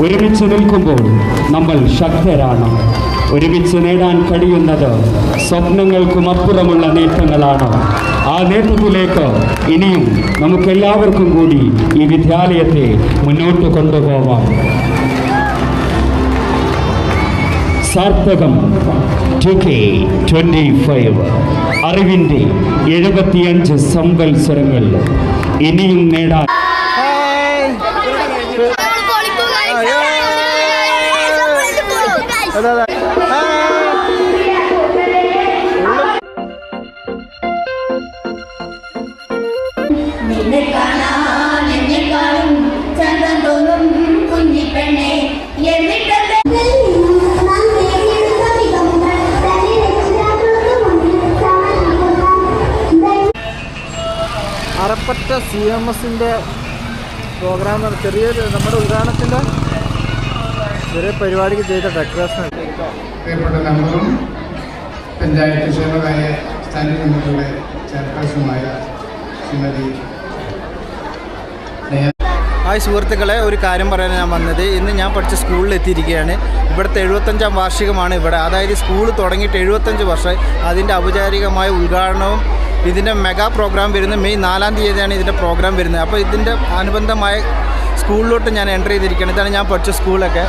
ഒരുമിച്ച് നിൽക്കുമ്പോൾ നമ്മൾ ശക്തരാണ്. ഒരുമിച്ച് നേടാൻ കഴിയുന്നത് സ്വപ്നങ്ങൾക്കും അപ്പുറമുള്ള നേട്ടങ്ങളാണ്. ആ നേട്ടത്തിലേക്ക് ഇനിയും നമുക്കെല്ലാവർക്കും കൂടി ഈ വിദ്യാലയത്തെ മുന്നോട്ട് കൊണ്ടുപോവാം. സാർത്ഥകം ടു കെ ട്വന്റി ഫൈവ്. അറിവിന്റെ എഴുപത്തിയഞ്ച് സംവത്സരങ്ങളിൽ ഇനിയും നേടാൻ സി എം എസിന്റെ പ്രോഗ്രാം ചെറിയൊരു നമ്മുടെ ഉദ്ഘാടനത്തിന്റെ ചെറിയ പരിപാടിക്ക് ചെയ്ത ഡെക്കറേഷൻ പ്രിയപ്പെട്ട പഞ്ചായത്ത് ക്ഷേമകാര്യ സ്റ്റാൻഡിംഗ് കമ്മിറ്റിയുടെ ചെയർപേഴ്സണുമായ ശ്രീമതി ഹായ് സുഹൃത്തുക്കളെ ഒരു കാര്യം പറയാൻ ഞാൻ വന്നത്. ഇന്ന് ഞാൻ പഠിച്ച സ്കൂളിൽ എത്തിയിരിക്കുകയാണ്. ഇവിടുത്തെ എഴുപത്തഞ്ചാം വാർഷികമാണ് ഇവിടെ. അതായത് സ്കൂൾ തുടങ്ങിയിട്ട് എഴുപത്തഞ്ച് വർഷം. അതിന്റെ ഔപചാരികമായ ഉദ്ഘാടനവും ഇതിന്റെ മെഗാ പ്രോഗ്രാം വരുന്നത് മെയ് നാലാം തീയതിയാണ് ഇതിന്റെ പ്രോഗ്രാം വരുന്നത്. അപ്പോൾ ഇതിന്റെ അനുബന്ധമായ സ്കൂളിലോട്ട് ഞാൻ എന്റർ ചെയ്തിരിക്കുകയാണ്. ഇതാണ് ഞാൻ പഠിച്ച സ്കൂളൊക്കെ.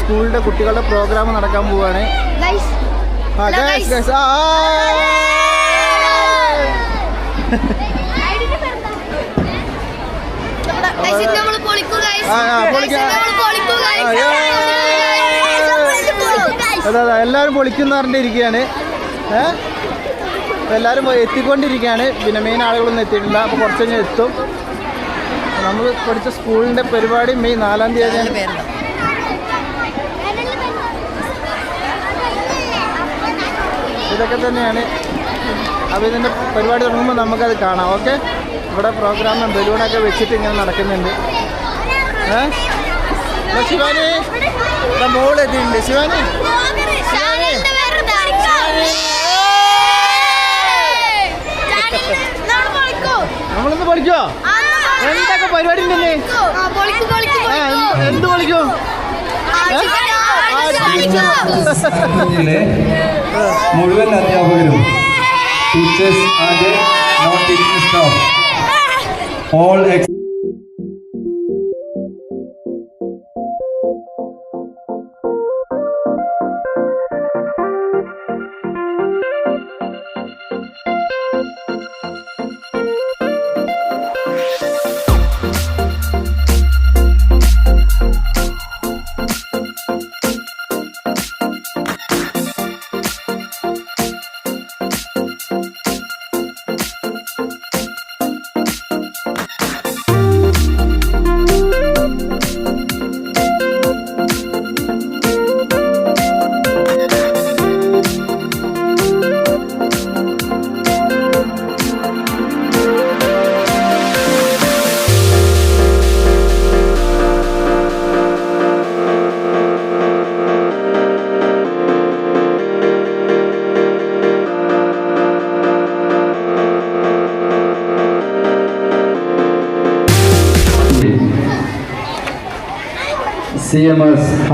സ്കൂളിന്റെ കുട്ടികളുടെ പ്രോഗ്രാം നടക്കാൻ പോവുകയാണ് ആ ഗൈസ്. ഗൈസ് ആ ഐഡിന്റെ പേരെന്താ? നമ്മുടെ guys, ഇത് നമ്മൾ പൊളിക്കും guys. ആ, ആ, Guys, പൊളിക്കാം. ഇത് നമ്മൾ പൊളിക്കും guys. ആ, yeah. Guys, നമ്മൾ ഇത് പൊളിക്കും guys. അതെ അതെ എല്ലാവരും പൊളിക്കുന്ന പറഞ്ഞിരിക്കുകയാണ് ഏഹ് എല്ലാവരും എത്തിക്കൊണ്ടിരിക്കുകയാണ്. പിന്നെ മെയിൻ ആളുകളൊന്നും എത്തിയിട്ടില്ല. അപ്പോൾ കുറച്ച് കഴിഞ്ഞ് എത്തും. നമ്മൾ പഠിച്ച സ്കൂളിന്റെ പരിപാടി മെയ് നാലാം തീയതിയാണ് ഇതൊക്കെ തന്നെയാണ്. അപ്പോൾ ഇതിന്റെ പരിപാടി തുടങ്ങുമ്പോൾ നമുക്കത് കാണാം. ഓക്കെ? ഇവിടെ പ്രോഗ്രാമും ബലൂണൊക്കെ വെച്ചിട്ട് ഇങ്ങനെ നടക്കുന്നുണ്ട്. ശിവാനി? മോൾ എത്തിയിട്ടുണ്ട് ശിവാനി? പൊളിക്കും. നമ്മളൊന്ന് പഠിക്കോ? ആ, എന്തൊക്കെ പരിപാടി പൊളിക്കും, പൊളിക്കും, പൊളിക്കും. എന്ത് പൊളിക്കോ മുഴുവൻ അധ്യാപകരും teachers and not teaching all ex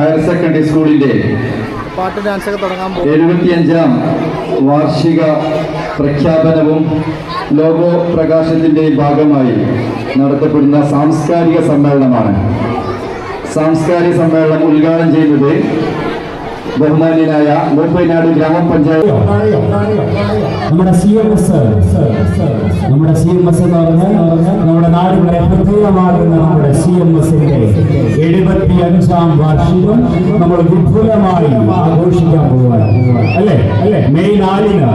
higher secondary സ്കൂളിന്റെ പാട്ട് ഡാൻസ് ഒക്കെ തുടങ്ങാൻ എഴുപത്തിയഞ്ചാം വാർഷിക പ്രഖ്യാപനവും ലോഗോ പ്രകാശത്തിന്റെയും ഭാഗമായി നടത്തപ്പെടുന്ന സാംസ്കാരിക സമ്മേളനമാണ്. സാംസ്കാരിക സമ്മേളനം ഉദ്ഘാടനം ചെയ്യുന്നത് ബഹുമാന്യനായ മൂപ്പൈനാട് ഗ്രാമപഞ്ചായത്ത്. നമ്മുടെ നമ്മുടെ നമ്മുടെ നമ്മുടെ എഴുപത്തി അഞ്ചാം വാർഷികം നമ്മൾ വിപുലമായി ആഘോഷിക്കാൻ പോവുകയാണ്. അല്ലേ? അല്ലേ? മെയ് നാലിന്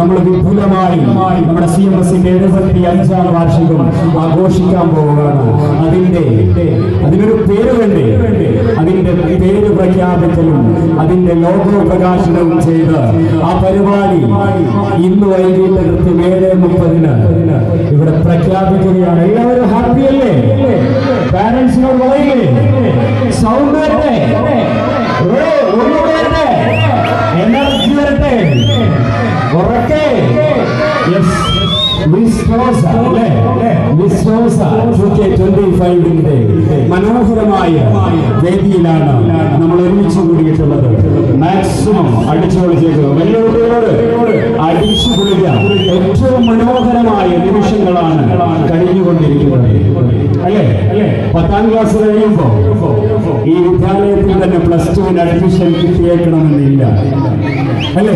നമ്മൾ വിപുലമായി നമ്മുടെ സി എം എസിന്റെ എഴുപത്തി അഞ്ചാം വാർഷികം ആഘോഷിക്കാൻ പോവുകയാണ്. അതിന്റെ അതിനൊരു പേര് വേണ്ടേ അതിന്റെ പേര് പ്രഖ്യാപിക്കലും അതിന്റെ ലോഗോ പ്രകാശനവും ചെയ്ത് ആ പരിപാടി ഇന്ന് വൈകിട്ട് കൃത്യം ഏഴ് മുപ്പതിന് ഇവിടെ പ്രഖ്യാപിക്കുകയാണ്. എല്ലാവരും ഹാപ്പി അല്ലേ? പാരന്റ്സിനോട് പറയില്ലേ സൗണ്ട് വരട്ടെ? എനർജി വരട്ടെ? ഉറക്കെ? യെസ് മനോഹരമായ വേദിയിലാണ് നമ്മൾ ഒരുമിച്ച് കൂടിയിട്ടുള്ളത്. മാക്സിമം അടിച്ചുപൊളി ചെയ്തു. വെല്ലുവിളികളോട് അടിച്ചു കുളിക്കാം ഏറ്റവും മനോഹരമായ നിമിഷങ്ങളാണ് കഴിഞ്ഞുകൊണ്ടിരിക്കുന്നത്. അല്ലേ? അല്ലേ? പത്താം ക്ലാസ് കഴിയുമ്പോ ഈ വിദ്യാലയത്തിൽ തന്നെ പ്ലസ് ടുവിന് അഡ്മിഷൻ കിട്ടിയേക്കണമെന്നില്ല. അല്ലേ?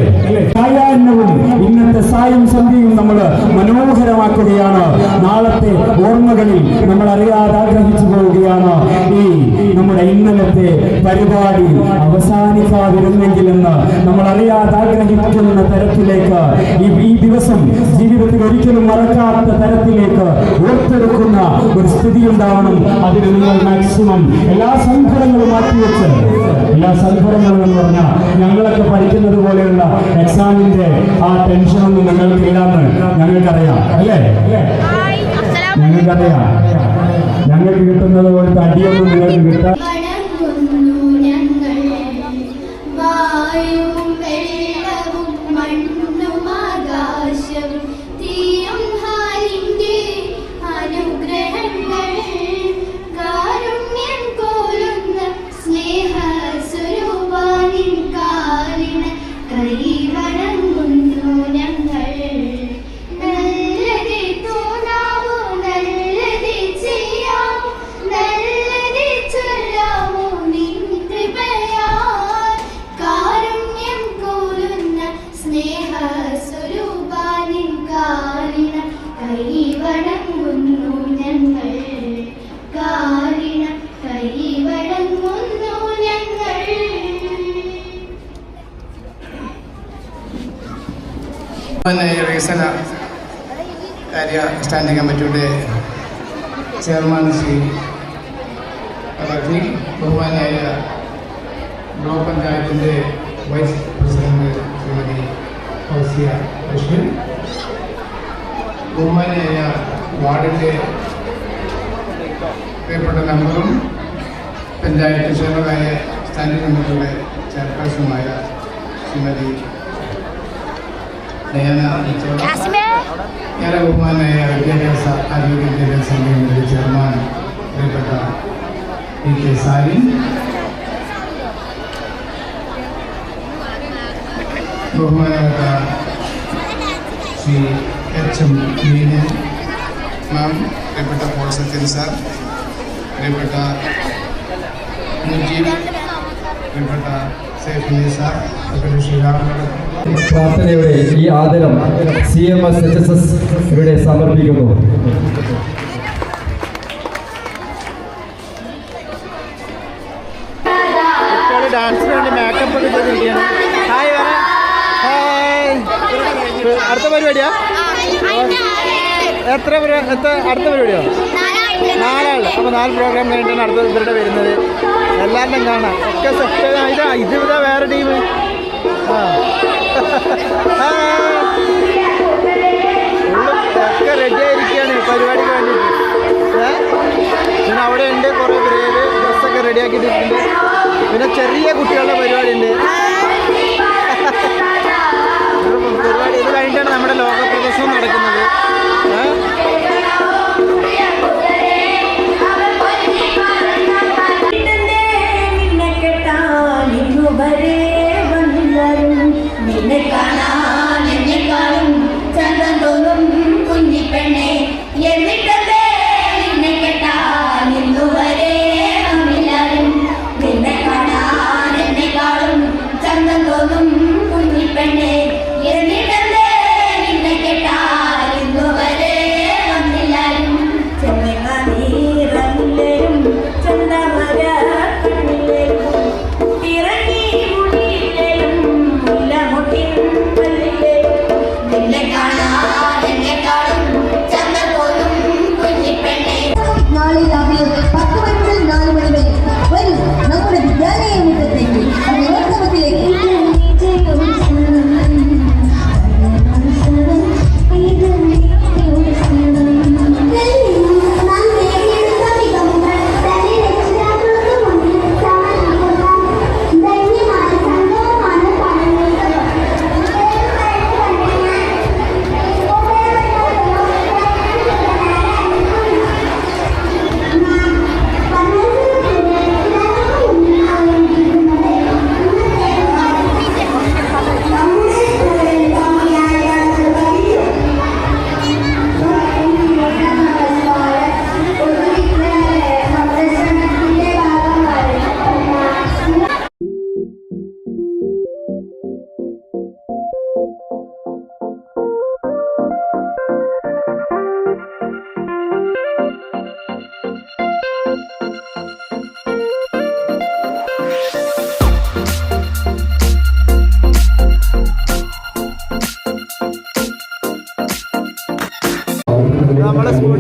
സായാഹ്നവും ഇന്നത്തെ സായം സന്ധ്യയും നമ്മൾ മനോഹരമാക്കുകയാണ്. നാളത്തെ ഓർമ്മകളിൽ നമ്മൾ അറിയാതെ ആഗ്രഹിച്ചു പോവുകയാണ് ഈ നമ്മുടെ ഇന്നലത്തെ പരിപാടി അവസാനിക്കാതിരുന്നെങ്കിലെന്ന് നമ്മൾ അറിയാതെ ആഗ്രഹിക്കുന്ന തരത്തിലേക്ക് ഈ ദിവസം ജീവിതത്തിൽ ഒരിക്കലും മറക്കാത്ത തരത്തിലേക്ക് ഓർത്തെടുക്കുന്ന ഒരു സ്ഥിതി ഉണ്ടാവണം. അതിന് നിങ്ങൾ മാക്സിമം എല്ലാ സംഘടനകളും മാറ്റിവെച്ച് എല്ലാ സംഘടനകളും എന്ന് പറഞ്ഞാൽ ഞങ്ങളൊക്കെ പഠിക്കുന്നത് പോലെയുള്ള എക്സാമിന്റെ ആ ടെൻഷനൊന്നും ഞങ്ങൾക്കില്ലാന്ന് ഞങ്ങൾക്കറിയാം. അല്ലേ? ഞങ്ങൾക്കറിയാം. ഞങ്ങൾക്ക് കിട്ടുന്നത് പോലത്തെ അടിയൊന്നും നിങ്ങൾക്ക് കിട്ടാൻ വികസന കാര്യ സ്റ്റാൻഡിംഗ് കമ്മിറ്റിയുടെ ചെയർമാൻ ശ്രീ റഫീഖ് ബഹുമാനായ ബ്ലോക്ക് പഞ്ചായത്തിന്റെ വൈസ് പ്രസിഡന്റ് ശ്രീമതി ഫൗസിയ ബഷീർ ബഹുമാനായ വാർഡിന്റെ പ്രിയപ്പെട്ട മെമ്പറും പഞ്ചായത്ത് ചെയർമാനായ സ്റ്റാൻഡിംഗ് കമ്മിറ്റിയുടെ ചെയർപേഴ്സണുമായ ശ്രീമതി ഡയാന മിച്ചോള കാസിമേ ഏറെ ബഹുമാനായ വിദ്യാഭ്യാസ ആരോഗ്യ വിദ്യാഭ്യാസ സമിതിയുടെ ചെയർമാൻ പ്രിയപ്പെട്ട പി കെ സാലിൻ ബഹുമാനപ്പെട്ട Shri H M Meenan ma'am പ്രിയപ്പെട്ട പോൾ പ്രാർത്ഥനയുടെ ഈ ആദരം C M S H S S ഇവിടെ സമർപ്പിക്കുന്നു. കുട്ടികൾ ഡാൻസിന് വേണ്ടി മേക്കപ്പ് ഒക്കെ ചെയ്തിരിക്കുകയാണ് ഹായ് വരാം ഹായ് അടുത്ത പരിപാടിയാ? എത്ര പരി- എത്ര അടുത്ത പരിപാടിയോ? നാലാൾ. അപ്പോൾ നാല് പ്രോഗ്രാം കഴിഞ്ഞിട്ടാണ് അടുത്ത ഇവരുടെ വരുന്നത്. എല്ലാവരുടെയും കാണാം. ഒക്കെ സെറ്റ് ഇതാ ഇത് ഇതാ വേറെ ടീം ആ. ഒക്കെ റെഡി ആയിരിക്കുകയാണ് പരിപാടിക്ക് വേണ്ടിയിട്ട്? പിന്നെ അവിടെ ഉണ്ട് കുറേ പേര്. ഡ്രസ്സൊക്കെ റെഡിയാക്കിയിട്ടുണ്ട് പിന്നെ ചെറിയ കുട്ടികളുടെ പരിപാടി ഉണ്ട്. പരിപാടി ഇത് കഴിഞ്ഞിട്ടാണ് നമ്മുടെ ലോക പ്രദർശനം നടക്കുന്നത്. ഏ?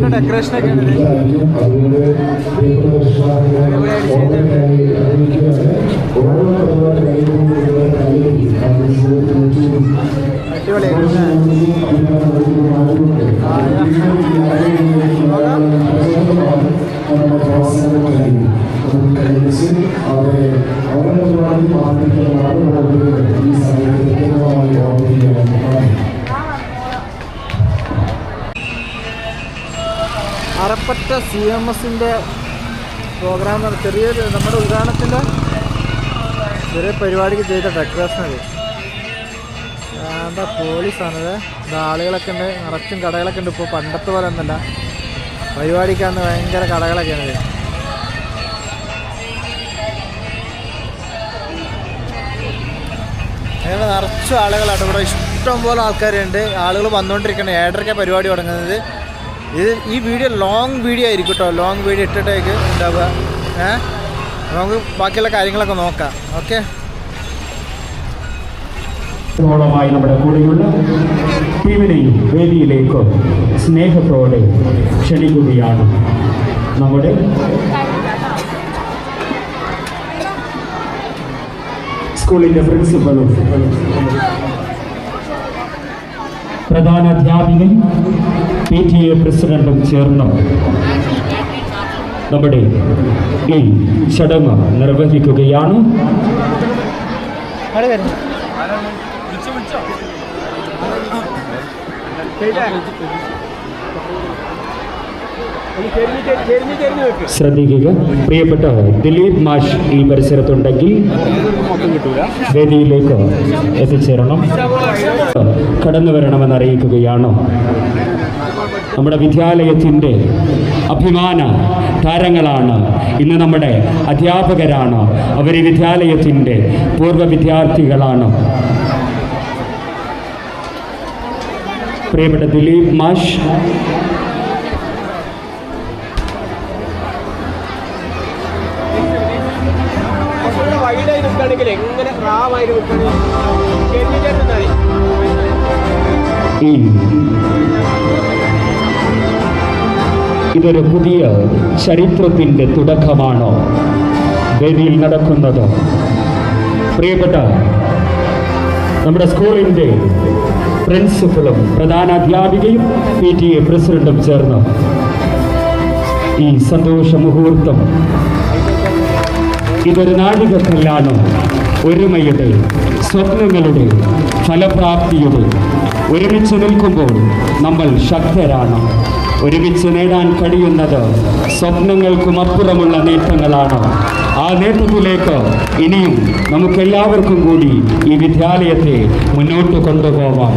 നമ്മുടെ സ്കൂളിന്റെ ഡെക്കറേഷൻ ഒക്കെ ഉണ്ട് അറപ്പറ്റ സി എം എസിന്റെ പ്രോഗ്രാം ചെറിയൊരു നമ്മുടെ ഉദാഹരണത്തിന്റെ ചെറിയ പരിപാടിക്ക് ചെയ്ത ഡെക്കറേഷൻ അത് എന്താ പോലീസാണത് ഇത്. ആളുകളൊക്കെ ഉണ്ട്. നിറച്ചും കടകളൊക്കെ ഉണ്ട്. ഇപ്പോൾ പണ്ടത്തെ പോലെ ഒന്നല്ല പരിപാടിക്കാന്ന് ഭയങ്കര കടകളൊക്കെയാണ് ഇത്. അങ്ങനെ നിറച്ചും ആളുകളാണ്. ഇവിടെ ഇഷ്ടം പോലെ ആൾക്കാരുണ്ട്. ആളുകൾ വന്നുകൊണ്ടിരിക്കണം ഏഴരയ്ക്ക പരിപാടി തുടങ്ങുന്നത്. ഇത് ഈ വീഡിയോ ലോങ് വീഡിയോ ആയിരിക്കും കേട്ടോ ലോങ് വീഡിയോ ഇട്ടിട്ടേക്ക് ഉണ്ടാവുക ഏ? നമുക്ക് ബാക്കിയുള്ള കാര്യങ്ങളൊക്കെ നോക്കാം. ഓക്കെ നമ്മുടെ കൂടെയുള്ള ടീമിനെയും വേദിയിലേക്ക് സ്നേഹത്തോടെ ക്ഷണിക്കുകയാണ് നമ്മുടെ സ്കൂളിന്റെ പ്രിൻസിപ്പലും പ്രധാന അധ്യാപികയും പി ടി എ പ്രസിഡന്റും ചേർന്ന് നമ്മുടെ ഈ ചടങ്ങ് നിർവഹിക്കുകയാണ്. വരും. ശ്രദ്ധിക്കുക. പ്രിയപ്പെട്ട ദിലീപ് മാഷ് ഈ പരിസരത്തുണ്ടെങ്കിൽ വേദിയിലേക്ക് എത്തിച്ചേരണം. കടന്നു വരണമെന്ന് അറിയിക്കുകയാണ് നമ്മുടെ വിദ്യാലയത്തിന്റെ അഭിമാന താരങ്ങളാണ് ഇന്ന് നമ്മുടെ അധ്യാപകരാണ്. അവർ വിദ്യാലയത്തിന്റെ പൂർവ വിദ്യാർത്ഥികളാണ്. പ്രിയപ്പെട്ട ദിലീപ് മാഷ് ഈ ഇതൊരു പുതിയ ചരിത്രത്തിന്റെ തുടക്കമാണോ? വേദിയിൽ നടക്കുന്നത്. പ്രിയപ്പെട്ട നമ്മുടെ സ്കൂളിന്റെ പ്രിൻസിപ്പളും പ്രധാന അധ്യാപികയും പി ടി എ പ്രസിഡന്റും ചേർന്ന് ഈ സന്തോഷ മുഹൂർത്തം. ഇതൊരു നാഴികക്കല്ലാണ്? ഒരുമയുടെ സ്വപ്നങ്ങളുടെ ഫലപ്രാപ്തിയുടെ ഒരുമിച്ച് നിൽക്കുമ്പോൾ നമ്മൾ ശക്തരാണ്. ഒരുമിച്ച് നേടാൻ കഴിയുന്നത് സ്വപ്നങ്ങൾക്കും അപ്പുറമുള്ള നേട്ടങ്ങളാണ്. ആ നേട്ടത്തിലേക്ക് ഇനിയും നമുക്കെല്ലാവർക്കും കൂടി ഈ വിദ്യാലയത്തെ മുന്നോട്ട് കൊണ്ടുപോവാം.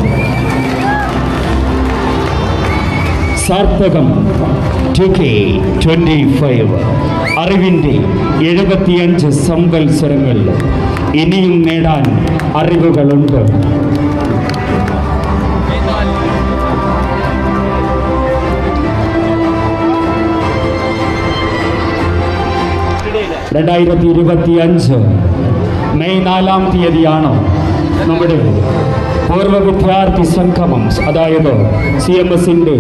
സാർത്ഥകം ടു കെ ട്വന്റി ഫൈവ് അറിവിന്റെ എഴുപത്തിയഞ്ച് സംവത്സരങ്ങൾ ഇനിയും നേടാൻ അറിവുകളുണ്ട്. രണ്ടായിരത്തി ഇരുപത്തി അഞ്ച് മെയ് നാലാം തീയതിയാണ് നമ്മുടെ പൂർവ വിദ്യാർത്ഥി സംഗമം. അതായത് സി എം എസിന്റെ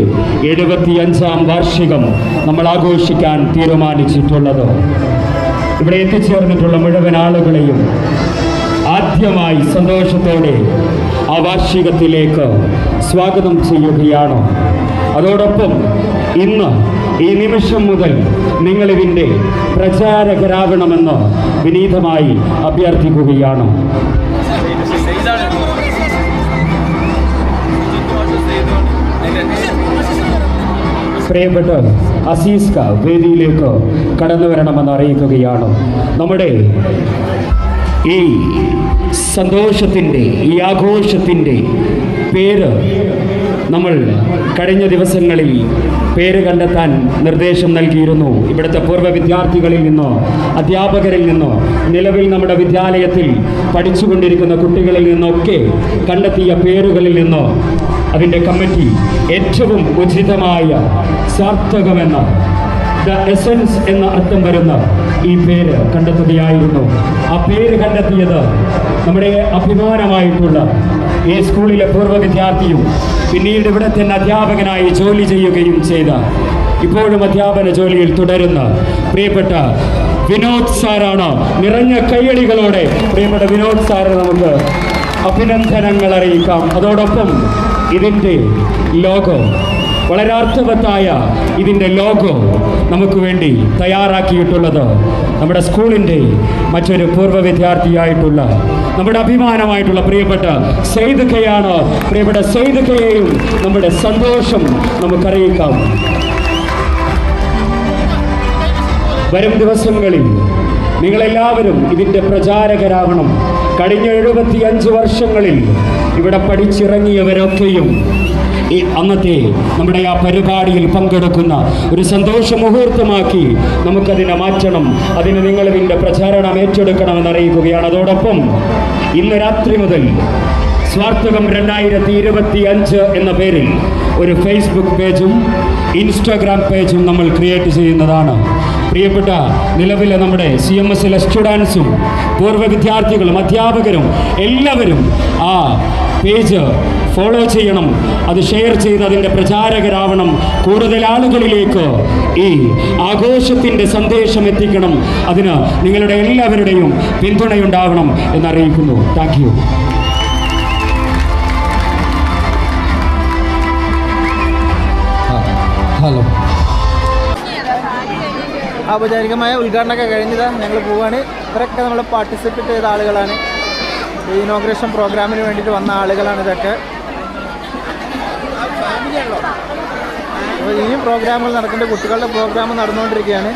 എഴുപത്തിയഞ്ചാം വാർഷികം നമ്മൾ ആഘോഷിക്കാൻ തീരുമാനിച്ചിട്ടുള്ളത്. ഇവിടെ എത്തിച്ചേർന്നിട്ടുള്ള മുഴുവൻ ആളുകളെയും ആദ്യമായി സന്തോഷത്തോടെ ആ വാർഷികത്തിലേക്ക് സ്വാഗതം ചെയ്യുകയാണ്. അതോടൊപ്പം ഇന്ന് ഈ നിമിഷം മുതൽ നിങ്ങൾ ഇതിന്റെ പ്രചാരകരാകണമെന്ന് വിനീതമായി അഭ്യർത്ഥിക്കുകയാണ്. പ്രിയപ്പെട്ട അസീസ്ക വേദിയിലേക്ക് കടന്നു വരണമെന്ന് അറിയിക്കുകയാണ്. നമ്മുടെ ഈ സന്തോഷത്തിന്റെ ഈ ആഘോഷത്തിന്റെ പേര് നമ്മൾ കഴിഞ്ഞ ദിവസങ്ങളിൽ പേര് കണ്ടെത്താൻ നിർദ്ദേശം നൽകിയിരുന്നു. ഇവിടുത്തെ പൂർവ വിദ്യാർത്ഥികളിൽ നിന്നോ അധ്യാപകരിൽ നിന്നോ നിലവിൽ നമ്മുടെ വിദ്യാലയത്തിൽ പഠിച്ചുകൊണ്ടിരിക്കുന്ന കുട്ടികളിൽ നിന്നൊക്കെ കണ്ടെത്തിയ പേരുകളിൽ നിന്നോ അതിന്റെ കമ്മിറ്റി ഏറ്റവും ഉചിതമായ സാർത്ഥകമെന്ന ദ എസൻസ് എന്ന അർത്ഥം വരുന്ന ഈ പേര് കണ്ടെത്തുകയായിരുന്നു. ആ പേര് കണ്ടെത്തിയത് നമ്മുടെ അഭിമാനമായിട്ടുള്ള ഈ സ്കൂളിലെ പൂർവ വിദ്യാർത്ഥിയും പിന്നീട് ഇവിടെ തന്നെ അധ്യാപകനായി ജോലി ചെയ്യുകയും ചെയ്ത ഇപ്പോഴും അധ്യാപന ജോലിയിൽ തുടരുന്ന പ്രിയപ്പെട്ട വിനോദ് സാറാണ്. നിറഞ്ഞ കൈയടികളോടെ പ്രിയപ്പെട്ട വിനോദ് സാറ് നമുക്ക് അഭിനന്ദനങ്ങൾ അറിയിക്കാം. അതോടൊപ്പം ഇതിന്റെ ലോഗോ വളരെ അർത്ഥവത്തായ ഇതിന്റെ ലോഗോ നമുക്ക് വേണ്ടി തയ്യാറാക്കിയിട്ടുള്ളത് നമ്മുടെ സ്കൂളിന്റെ മറ്റൊരു പൂർവ വിദ്യാർത്ഥിയായിട്ടുള്ള നമ്മുടെ അഭിമാനമായിട്ടുള്ള പ്രിയപ്പെട്ട സെയ്ദ് കയാണ്. പ്രിയപ്പെട്ട സെയ്ദ് കയെയും നമ്മുടെ സന്തോഷം നമുക്കറിയിക്കാം. വരും ദിവസങ്ങളിൽ നിങ്ങളെല്ലാവരും ഇതിന്റെ പ്രചാരകരാവണം. കഴിഞ്ഞ എഴുപത്തിയഞ്ച് വർഷങ്ങളിൽ ഇവിടെ പഠിച്ചിറങ്ങിയവരൊക്കെയും ഈ അന്നത്തെ നമ്മുടെ ആ പരിപാടിയിൽ പങ്കെടുക്കുന്ന ഒരു സന്തോഷ മുഹൂർത്തമാക്കി നമുക്കതിനെ മാറ്റണം. അതിന് നിങ്ങൾ ഇതിന്റെ പ്രചാരണം ഏറ്റെടുക്കണമെന്ന് അറിയിക്കുകയാണ്. അതോടൊപ്പം ഇന്ന് രാത്രി മുതൽ സ്വാർത്ഥകം രണ്ടായിരത്തി ഇരുപത്തി അഞ്ച് എന്ന പേരിൽ ഒരു ഫേസ്ബുക്ക് പേജും ഇൻസ്റ്റാഗ്രാം പേജും നമ്മൾ ക്രിയേറ്റ് ചെയ്യുന്നതാണ്. പ്രിയപ്പെട്ട നിലവിലെ നമ്മുടെ സി എം എസിലെ സ്റ്റുഡൻസും പൂർവ വിദ്യാർത്ഥികളും അധ്യാപകരും എല്ലാവരും ആ പേജ് ഫോളോ ചെയ്യണം. അത് ഷെയർ ചെയ്ത് അതിന്റെ പ്രചാരകരാവണം. കൂടുതൽ ആളുകളിലേക്ക് ഈ ആഘോഷത്തിന്റെ സന്ദേശം എത്തിക്കണം. അതിന് നിങ്ങളുടെ എല്ലാവരുടെയും പിന്തുണയുണ്ടാവണം എന്നറിയിക്കുന്നു. താങ്ക് യു ഹലോ ഔപചാരികമായ ഉദ്ഘാടനമൊക്കെ കഴിഞ്ഞതാ. ഞങ്ങൾ പോവാണ്. ഇവരൊക്കെ നമ്മൾ പാർട്ടിസിപ്പേറ്റ് ചെയ്ത ആളുകളാണ്. ഈ ഇനോഗ്രേഷൻ പ്രോഗ്രാമിന് വേണ്ടിയിട്ട് വന്ന ആളുകളാണ് ഇതൊക്കെ. അപ്പോൾ ഇനിയും പ്രോഗ്രാമുകൾ നടക്കുന്നുണ്ട്. കുട്ടികളുടെ പ്രോഗ്രാം നടന്നുകൊണ്ടിരിക്കുകയാണ്.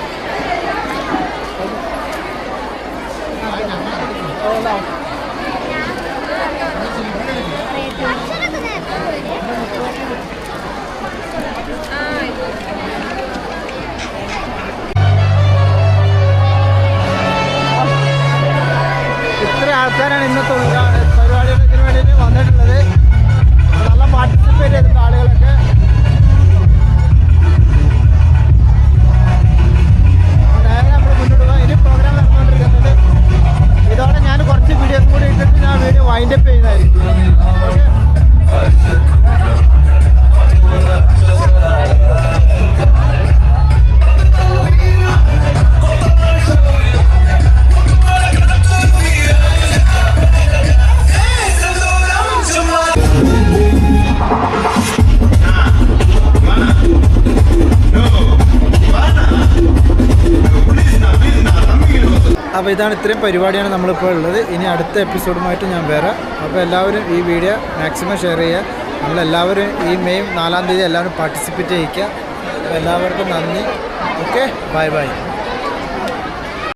ഇതാണ് ഇത്രയും പരിപാടിയാണ് നമ്മളിപ്പോൾ ഉള്ളത്. ഇനി അടുത്ത എപ്പിസോഡുമായിട്ട് ഞാൻ വരാം. അപ്പോൾ എല്ലാവരും ഈ വീഡിയോ മാക്സിമം ഷെയർ ചെയ്യുക. നമ്മളെല്ലാവരും ഈ മെയ് നാലാം തീയതി എല്ലാവരും പാർട്ടിസിപ്പേറ്റ് ചെയ്യിക്കുക. എല്ലാവർക്കും നന്ദി. Okay bye bye